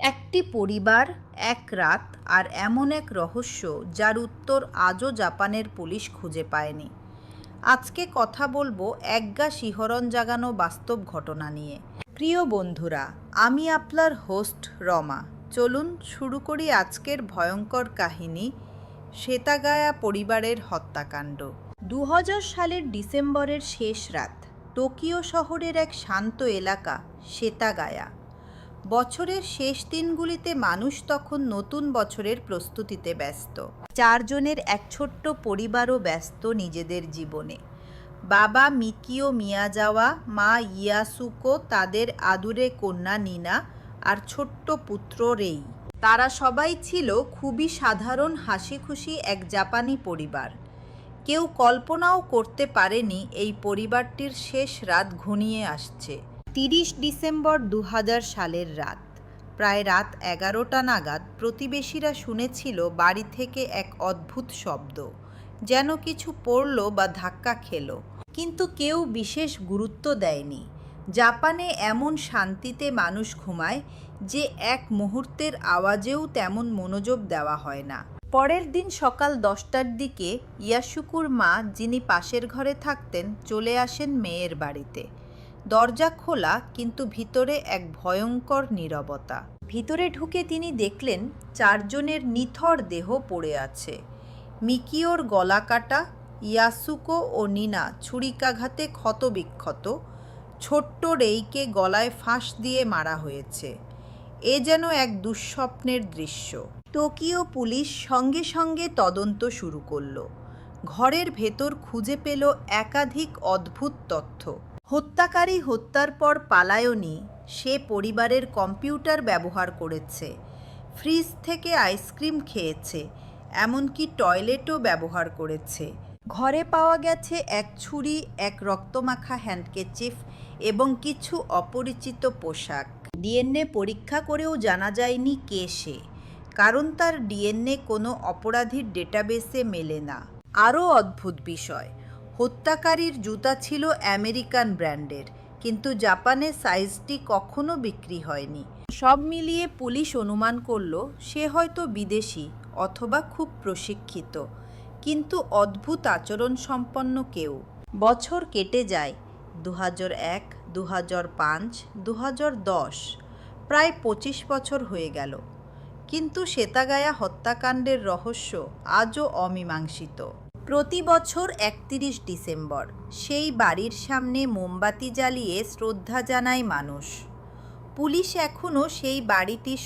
একটি পরিবার, এক রাত আর এমন এক রহস্য যার উত্তর আজও জাপানের পুলিশ খুঁজে পায়নি। আজকে কথা বলব একগা শিহরণ জাগানো বাস্তব ঘটনা নিয়ে। প্রিয় বন্ধুরা, আমি আপনার হোস্ট রমা। চলুন শুরু করি আজকের ভয়ঙ্কর কাহিনী, শ্বেতাগায়া পরিবারের হত্যাকাণ্ড। দু হাজার সালের ডিসেম্বরের শেষ রাত, টোকিও শহরের এক শান্ত এলাকা, শ্বেতাগায়া। বছরের শেষ দিনগুলিতে মানুষ তখন নতুন বছরের প্রস্তুতিতে ব্যস্ত। চারজনের এক ছোট্ট পরিবারও ব্যস্ত নিজেদের জীবনে। বাবা মিকিও মিয়াজাওয়া মা ইয়াসুকো তাদের আদুরে কন্যা নিনা আর ছোট্ট পুত্র রেই। তারা সবাই ছিল খুবই সাধারণ হাসি খুশি এক জাপানি পরিবার। কেউ কল্পনাও করতে পারেনি এই পরিবারটির শেষ রাত ঘনিয়ে আসছে। তিরিশ ডিসেম্বর দু হাজার সালের রাত। প্রায় রাত এগারোটা নাগাদ প্রতিবেশীরা শুনেছিল বাড়ি থেকে এক অদ্ভুত শব্দ, যেন কিছু পড়ল বা ধাক্কা খেলো। কিন্তু কেউ বিশেষ গুরুত্ব দেয়নি। জাপানে এমন শান্তিতে মানুষ ঘুমায় যে এক মুহূর্তের আওয়াজেও তেমন মনোযোগ দেওয়া হয় না। পরের দিন সকাল দশটার দিকে ইয়াসুকুর মা, যিনি পাশের ঘরে থাকতেন, চলে আসেন মেয়ের বাড়িতে। দরজা খোলা কিন্তু ভিতরে এক ভয়ঙ্কর নীরবতা। ভিতরে ঢুকে তিনি দেখলেন চারজনের নিথর দেহ পড়ে আছে। মিকিওর গলা কাটা ইয়াসুকো ও নিনা ছুরিকাঘাতে ক্ষতবিক্ষত, ছোট্ট রেইকে গলায় ফাঁস দিয়ে মারা হয়েছে। এ যেন এক দুঃস্বপ্নের দৃশ্য। টোকিও পুলিশ সঙ্গে সঙ্গে তদন্ত শুরু করল। ঘরের ভেতর খুঁজে পেল একাধিক অদ্ভুত তথ্য। হত্যাকারী হত্যার পর পালায়নি, সে পরিবারের কম্পিউটার ব্যবহার করেছে, ফ্রিজ থেকে আইসক্রিম খেয়েছে, এমনকি টয়লেটও ব্যবহার করেছে। ঘরে পাওয়া গেছে এক ছুরি, এক রক্তমাখা হ্যান্ডকেচিফ এবং কিছু অপরিচিত পোশাক। ডিএনএ পরীক্ষা করেও জানা যায়নি কে সে, কারণ তার ডিএনএ কোনো অপরাধীর ডেটাবেসে মেলে না। আরও অদ্ভুত বিষয় হত্যাকারীর জুতা ছিল আমেরিকান ব্র্যান্ডের, কিন্তু জাপানে সাইজটি কখনো বিক্রি হয়নি। সব মিলিয়ে পুলিশ অনুমান করল, সে হয়তো বিদেশি অথবা খুব প্রশিক্ষিত, কিন্তু অদ্ভুত আচরণ সম্পন্ন কেউ। বছর কেটে যায় দু হাজার এক দু হাজার পাঁচ দু হাজার দশ, প্রায় পঁচিশ বছর হয়ে গেল। কিন্তু শ্বেতাগায়া হত্যাকাণ্ডের রহস্য আজও অমীমাংসিত। প্রতি বছর একত্রিশ ডিসেম্বর। সেই বাড়ির সামনে মোমবাতি জ্বালিয়ে শ্রদ্ধা জানায় মানুষ। পুলিশ এখনও সেই বাড়িটি